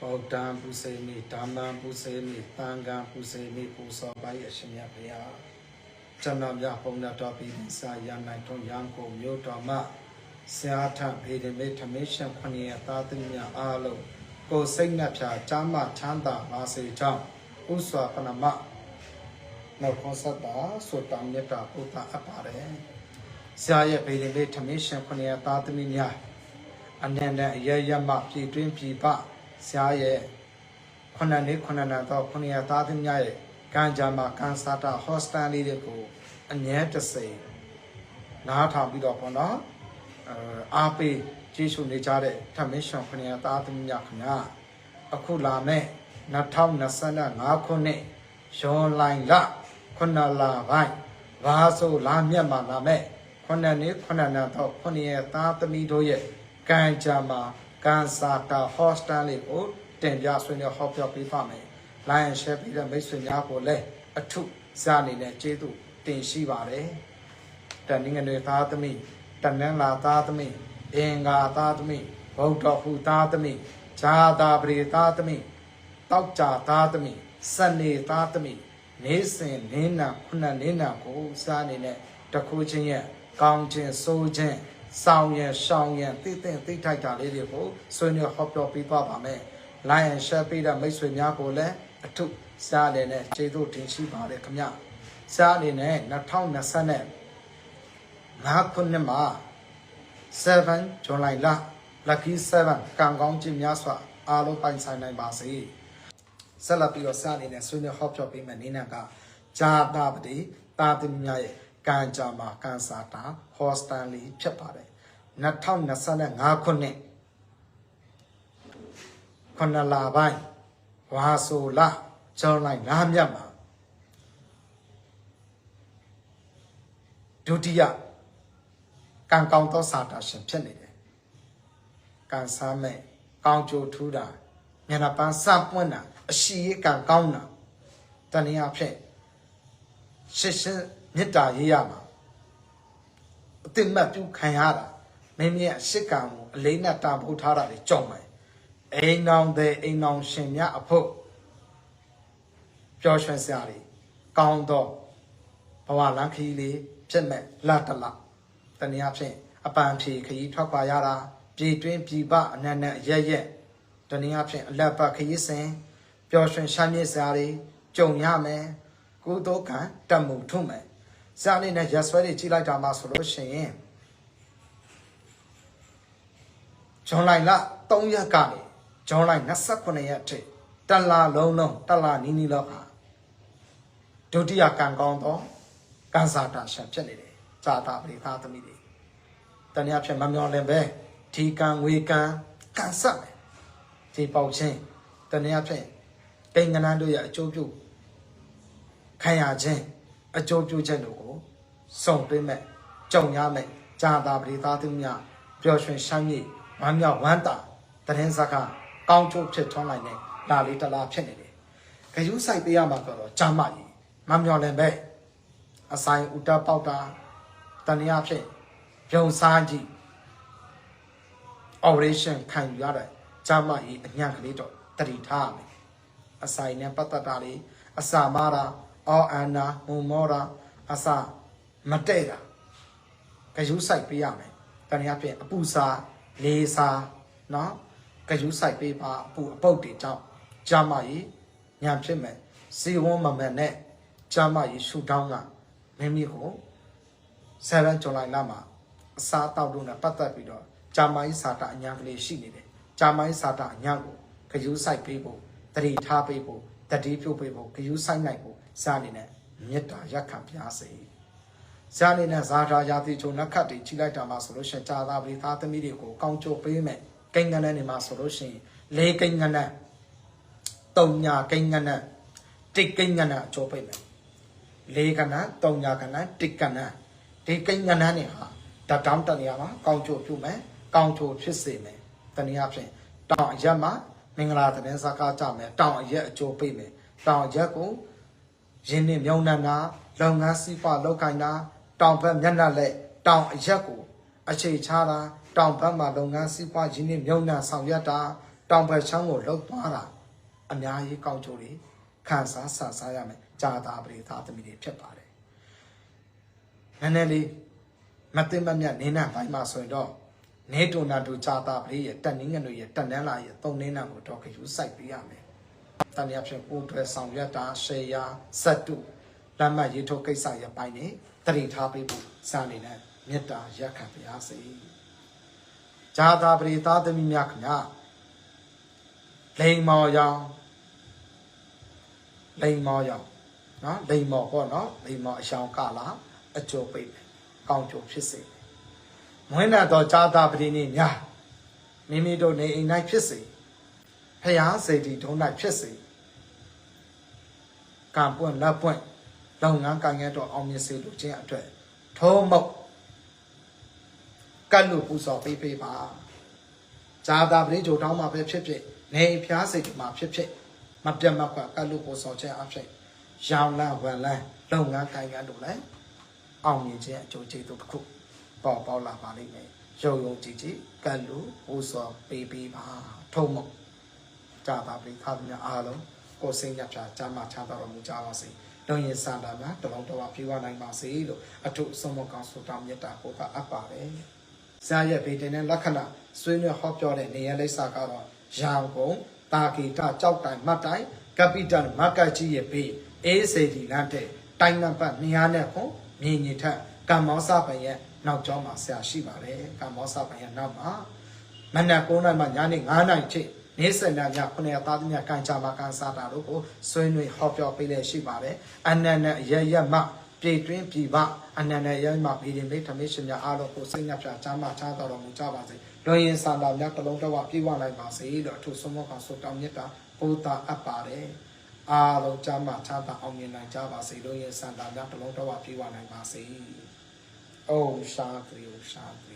ဗုဒ္ဓံပုစေမိဓမ္မံပုစေမိသံဃံပုစေမိပူဇော်ပါ၏အရှင်မြတ်ဘုရားကျွန်တော်မြတ်ဘုံတော်ပြည်စာရနိုင်ထုံရန်ကုန်မြို့တော်မှာဆရာထဗေဒမေထမေရှင်ခொနည်းသာသမီများအားလုံးကိုယ်စိတ်နှပြချမ်းမချမ်းသာပါစေကြောင်းဥစွာပနမနောက်ခေါ်ဆက်တာဆိုတောင်းမြတ်တာပုဒ်တာအပ်ပါတယ်ဆရာရဲ့ဗေဒမေထမေရှင်ခொနည်းသာသမီများအနန္တအရရမပြည်တွင်းပြည်ပ ဆရာရဲ့ခုနှစ်နှစ်ခုနှစ်နှစ်တော့ခုနှစ်ရသားသမီးများရဲ့ကံကြမ္မာကန်စာတာဟော့စတန်လေးတွေကိုအငြဲတစိမ်နားထောင်ပြီးတော့ပေါ့နော်အဲအားပေးကျေးဇူးနေကြတဲ့ထမင်းရှင်ခုနှစ်ရသားသမီးများခင်ဗျာအခုလာမဲ့2025ခုနှစ်ဇွန်လခုနှစ်လပိုင်းဘာဆိုလာမြတ်မှာလာမဲ့ခုနှစ်နှစ်ခုနှစ်နှစ်တော့ခုနှစ်ရသားသမီးတို့ရဲ့ကံကြမ္မာ ကန်စာတာဟော့စတန်လေးကိုတင်ပြဆွေးနွေးဟောပြောပေးပါမယ်။ Line and share ပြီးတဲ့မိတ်ဆွေများကိုလည်းအထုစားအနေနဲ့ကျေးဇူးတင်ရှိပါတယ်။တန်ငငွေသားသမီးတနင်္လာသားသမီးအင်္ဂါသားသမီးဗုဒ္ဓဟူသားသမီးဇာတာပရိသားသမီးတောက်ကြသားသမီးစနေသားသမီးနေစဉ်နင်းနာခုနှစ်နင်းနာကိုစားအနေနဲ့တခုချင်းရဲ့ကောင်းခြင်းစိုးခြင်း ဆောင်ရန်ရှောင်းရန်သိသိသိထိုက်တာလေးတွေကိုဆွေးနွေးဟောပြောပေးသွားပါမယ်။ Line and share ပေးတဲ့မိတ်ဆွေများကိုလည်းအထုစားတယ်နဲ့ကျေးဇူးတင်ရှိပါတယ်ခင်ဗျ။စားအနေနဲ့2020နဲ့5ခုနှစ်မှာ7 July လ Lucky 7ကံကောင်းခြင်းများစွာအားလုံးပိုင်ဆိုင်နိုင်ပါစေ။ဆက်လက်ပြီးတော့စားအနေနဲ့ဆွေးနွေးဟောပြောပေးမယ်နေနဲ့ကဂျာတာပတိတာသမီများရဲ့ ကံကြမ္မာကန်စာတာဟော့စတန်လီဖြစ်ပါတယ်2025ခုနှစ်ခုနစ်လပိုင်းဝါဆိုလကျောင်းလိုက်၅မြတ်မှာဒုတိယကံကောင်းသောစာတာရှင်ဖြစ်နေတယ်ကံစားမဲ့ကောင်းကျိုးထူးတာမျက်နှာပန်းစပွင့်တာအရှိရကံကောင်းတာတနည်းအားဖြင့်ရှစ်ရှင်း မေတ္တာရေးရမှာအတိမတ်ပြုခံရတာမင်းမြတ်ရှစ်ကံကိုအလေးနဲ့တာဖို့ထားတာတွေကြောက်မယ်အိမ်နောင်တဲ့အိမ်နောင်ရှင်မြတ်အဖို့ပျော်ရွှင်စရာတွေကောင်းတော့ဘဝလမ်းခရီးလေးဖြစ်မဲ့လတ်တလတနည်းအားဖြင့်အပန်ဖြေခရီးထွက်ခွာရတာပြည်တွင်းပြည်ပအနန္တအရရက်တနည်းအားဖြင့်အလက်ပတ်ခရီးစဉ်ပျော်ရွှင်ရှားမြစ်စရာတွေကြုံရမယ်ကုသိုလ်ကံတမှုထုမယ် စအနေနဲ့ရက်ဆွဲတွေကြီးလိုက်တာမှဆိုလို့ရှိရင်ဂျွန်လိုက်လ3ရက်ကနေဂျွန်လိုက်29ရက်ထိတလလုံးလုံးတလနီးနီးလောက်ဟာဒုတိယကံကောင်းသောကံစာတာရှင်ဖြစ်နေတယ်ဇာတာပရိသသမီးတွေတနည်းအားဖြင့်မမျော်လင့်ပဲဒီကံဝေကံကံဆက်မယ်ဒီပေါက်ချင်းတနည်းအားဖြင့်ကိန်းကနန်းတို့ရဲ့အကျိုးပြုခံရခြင်း အကျိုးပြုချက်တို့ကိုစုံတွင်းမဲ့ကြုံရမဲ့ဇာတာပရိသသမီးများပျော်ရွှင်ရှမ်းမြေ့ဝမ်းမြောက်ဝမ်းသာတရင်စကားကောင်းကျိုးဖြစ်ထွန်းလိုက်တဲ့လာလေးတလားဖြစ်နေတယ်။ဂယုဆိုင်ပေးရမှာဆိုတော့ဂျာမကြီးမမျော်လင့်ပဲအဆိုင်ဥတပေါက်တာတဏှာဖြစ်ပြုံစားကြည့် operation ခံယူရတဲ့ဂျာမကြီးအညံ့ကလေးတော့တတိထားရမယ်။အဆိုင်နဲ့ပတ်သက်တာတွေအစာမာတာ အော်အန်နာမုံမောတာအစာမတဲ့တာဂယုဆိုင်ပေးရမယ်။တဏှာဖြစ်အပူစားလေးစားနော်ဂယုဆိုင်ပေးပါအပူအပုတ်တွေကြောင့်ဂျာမကြီးညံဖြစ်မယ်စီဝန်းမမန်နဲ့ဂျာမကြီးရှူတောင်းကမင်းမီကို7ဇူလိုင်လမှာအစားတောက်လို့နဲ့ပတ်သက်ပြီးတော့ဂျာမကြီးစာတာအညာကလေးရှိနေတယ်ဂျာမကြီးစာတာအညာကိုဂယုဆိုင်ပေးဖို့တတိထားပေးဖို့တတိပြုတ်ပေးဖို့ဂယုဆိုင်နိုင်ဖို့ စားနေနဲ့မေတ္တာရက်ခံပြားစေဇာနေနဲ့ဇာတာယာတိချုံနက်ခတ်တွေကြီးလိုက်တာမှဆိုလို့ရှိရင်ဂျာသာပရိသားသမီးတွေကိုကောင်းချိုးပေးမယ်ကိန်းကနန်းနေမှာဆိုလို့ရှိရင်လေးကိန်းကနန်းတုံညာကိန်းကနန်းတိတ်ကိန်းကနန်းအကျိုးပေးမယ်လေးကနန်းတုံညာကနန်းတိတ်ကနန်းဒီကိန်းကနန်းတွေဟာတတောင်းတနေရာမှာကောင်းချိုးပြုမယ်ကောင်းချိုးဖြစ်စေမယ်တနည်းအားဖြင့်တောင်အရက်မှာမင်္ဂလာသတင်းစကားကြမယ်တောင်အရက်အကျိုးပေးမယ်တောင်အရက်ကို ရင်းနှီးမြုံနှံတာလုပ်ငန်းစီးပွားလုပ်ကိုင်တာတောင်ဘက်မျက်နှာလက်တောင်အရက်ကိုအခြေချတာတောင်ဘက်မှာလုပ်ငန်းစီးပွားရင်းနှီးမြုံနှံဆောင်ရွက်တာတောင်ဘက်ချောင်းကိုလှုပ်သွားတာအများကြီးကောင်းကျိုးတွေခံစားဆစားရမယ်ဂျာတာပရိသာသမီတွေဖြစ်ပါတယ်နည်းနည်းလေးမသိမမြတ်နေနဲ့ပိုင်းမှာဆိုရင်တော့နေတုံနာတူဂျာတာပရိရဲ့တက်နင်းငွေရဲ့တက်နန်းလာရဲ့သုံးနေနာကိုတော့ခယူစိုက်ပေးရမယ် တန်ရဖြစ်ကိုယ်တွဲဆောင်ရွက်တာရှေယာစက်တုလမ်းမရေးထုတ်ကိစ္စရဲ့ပိုင်းနေတတိထားပေးဖို့စာနေနဲ့မေတ္တာရက်ခံပါရစေဂျာတာပရိသာသမီများခင်ဗျာလိန်မော်ရောင်လိန်မော်ရောင်နော်လိန်မော်ပေါ့နော်လိန်မော်အရှောင်ကလာအကျိုးပိတ်မယ်ကောင်းကျိုးဖြစ်စေမွေးနာတော်ကြာတာပတိနေများမိမိတို့နေအိမ်၌ဖြစ်စေဖျားစေတီထုံး၌ဖြစ်စေ ကံပွင့်လက်ပွင့်လုပ်ငန်းကိုင်ငယ်တော်အောင်မြင်စေလိုခြင်းအတွက်ထုံးမုတ်ကတ်လို့ပူဇော်ပေးပေးပါဇာတာပရိဂျိုတောင်းမှာပဲဖြစ်ဖြစ်နေဖျားစိတ်မှာဖြစ်ဖြစ်မပြတ်မကွက်ကတ်လို့ကိုဆောင်ချက်အဖြစ်ရောင်လန်းဝန်လန်းလုပ်ငန်းကိုင်ငန်းတို့လည်းအောင်မြင်ခြင်းအကျိုးကျေးဇူးတစ်ခုပေါ်ပေါက်လာပါလိမ့်မယ်ရုံရုံကြည်ကြည်ကတ်လို့ကိုဆောင်ပေးပေးပါထုံးမဇာတာပရိခါသမ ्या အားလုံး ကိုယ်စိတ်ညဖြာကြာမှချမ်းသာတော်မူကြပါစေလုံရင်စန္ဒာမှာတလုံးတော်ပြေဝနိုင်ပါစေလို့အထုဆုံးမကောင်းဆုတောင်းမြတ်တာကိုကအပ်ပါတယ်ဇာရဲ့ဗေဒင်နဲ့လက္ခဏာဆွေးနွေးဟောပြောတဲ့နေရာလိပ်စာကတော့ရောင်ကုံတာဂီတကြောက်တိုင်မတ်တိုင်ကပိတန်မကတ်ကြီးရဲ့ဘေးအေးစေဒီလန်တဲ့တိုင်နံပါတ်200နဲ့ခုမြင်ညင်ထက်ကမ္မောစပန်ရဲ့နောက်ကျောင်းမှာဆရာရှိပါတယ်ကမ္မောစပန်ရဲ့နောက်မှာမနက်9နာရီမှညနေ9နာရီထိနေ့ စနေည9ရက်သားသမီးကန်ချာမကန်စားတာတို့ကိုဆွေးနွေးဟောပြောပေးလေရှိပါတယ်အနန္တရရမပြေတွင်းပြည်ပအနန္တရမဗီဒီမိတ်ထမေရှင်များအားလုံးကိုစိတ်ညဖြာချမ်းသာချမ်းသာတော်မူကြပါစေလွန်ရင်စံတော်များတစ်လုံးတစ်ဝပြေဝနိုင်ပါစေလို့အထူးဆုံးမကောင်ဆုတောင်းမြတ်တာပို့တာအပ်ပါတယ်အားလုံးချမ်းသာချမ်းသာအောင်မြင်နိုင်ကြပါစေလွန်ရင်စံတော်များတစ်လုံးတစ်ဝပြေဝနိုင်ပါစေ Oh, Shantri, oh, Shantri.